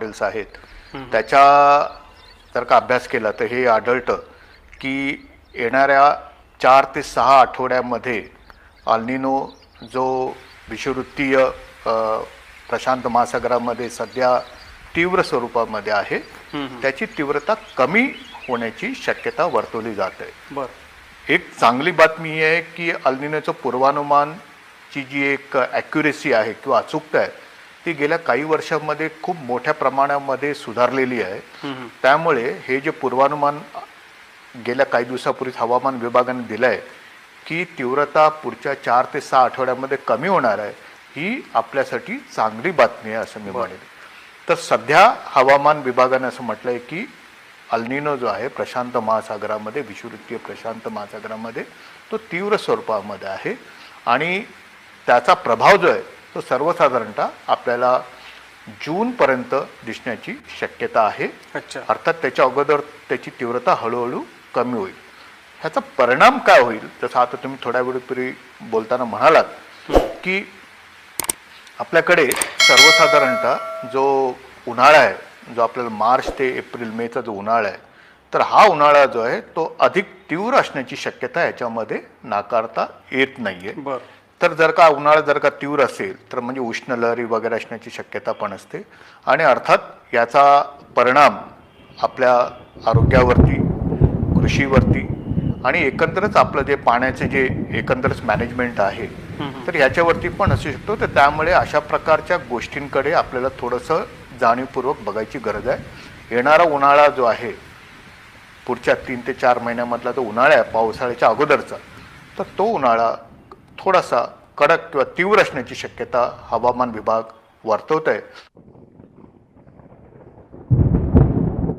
Models आहेत. त्याच्या जर का अभ्यास केला तर हे आढळतं की येणाऱ्या चार ते सहा आठवड्यामध्ये अल्निनो जो विषुवृत्तीय प्रशांत महासागरामध्ये सध्या तीव्र स्वरूपामध्ये आहे त्याची तीव्रता कमी होण्याची शक्यता वर्तवली जाते. बर. एक चांगली बातमी ही आहे की अल्निनोचं पूर्वानुमानची जी एक ॲक्युरेसी आहे किंवा अचूकता आहे ती गेल्या काही वर्षांमध्ये खूप मोठ्या प्रमाणामध्ये सुधारलेली आहे. त्यामुळे हे जे पूर्वानुमान गेल्या काही दिवसापूर्वीच हवामान विभागाने दिलं आहे की तीव्रता पुढच्या चार ते सहा आठवड्यामध्ये कमी होणार आहे ही आपल्यासाठी चांगली बातमी आहे असं मी म्हणेन. तर सध्या हवामान विभागाने असं म्हटलं आहे की अल्निनो जो आहे प्रशांत महासागरामध्ये विषुवृत्तीय प्रशांत महासागरामध्ये तो तीव्र स्वरूपामध्ये आहे आणि त्याचा प्रभाव जो आहे तो सर्वसाधारणतः आपल्याला जूनपर्यंत दिसण्याची शक्यता आहे. अच्छा. अर्थात त्याच्या अगोदर त्याची तीव्रता हळूहळू कमी होईल. ह्याचा परिणाम काय होईल? जसं आता तुम्ही थोड्या वेळपूर्वी बोलताना म्हणालात की आपल्याकडे सर्वसाधारणतः जो उन्हाळा आहे जो आपल्याला मार्च ते एप्रिल मेचा जो उन्हाळा आहे तर हा उन्हाळा जो आहे तो अधिक तीव्र असण्याची शक्यता याच्यामध्ये नाकारता येत नाहीये. बर. तर जर का उन्हाळा जर का तीव्र असेल तर म्हणजे उष्ण लहरी वगैरे असण्याची शक्यता पण असते. आणि अर्थात याचा परिणाम आपल्या आरोग्यावरती कृषीवरती आणि एकंदरच आपलं जे पाण्याचे जे एकंदरच मॅनेजमेंट आहे तर याच्यावरती पण असू शकतो. तर त्यामुळे अशा प्रकारच्या गोष्टींकडे आपल्याला थोडंसं जाणीवपूर्वक बघायची गरज आहे. येणारा उन्हाळा जो आहे पुढच्या तीन ते चार महिन्यामधला जो उन्हाळा आहे पावसाळ्याच्या अगोदरचा तर तो उन्हाळा थोडासा कडक किंवा तीव्र असण्याची शक्यता हवामान विभाग वर्तवत आहे